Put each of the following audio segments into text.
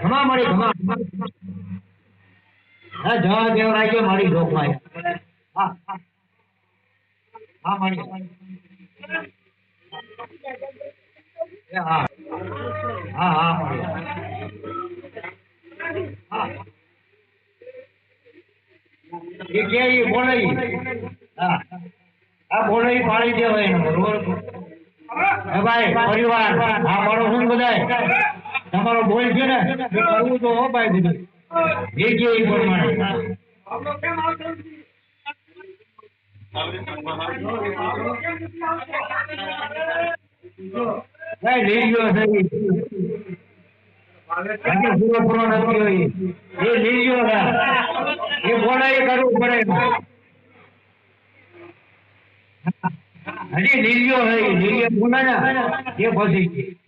ઘમા હા મારી હા હા. હા હા. હા હા હા. હા. દેવાય એનો. હે, ભાઈ, પરિવાર. આ મારો બધાય તમારો બોલ છે ને એ કરવું તો હો ભાઈ બધું જે કે એ પ્રમાણે. ભાઈ, લઈ થયો એ લઈ ગયો એ બોલે એ કરવું પડે. હજી લીલીઓ ઈ. લીલીઓ એ ફસી ગઈ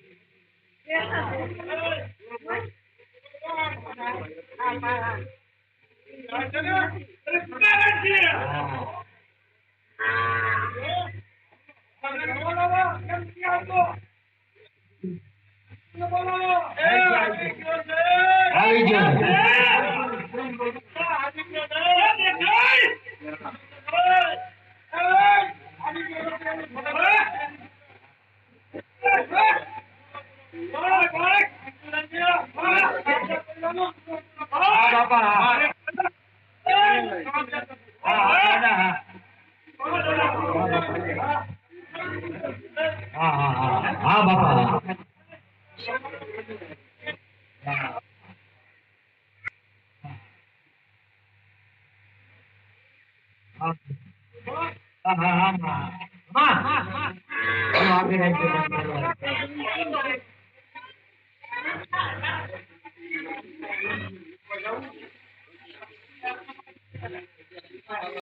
આવી ગયો હા બાપા હા હા હા હા હા Okay.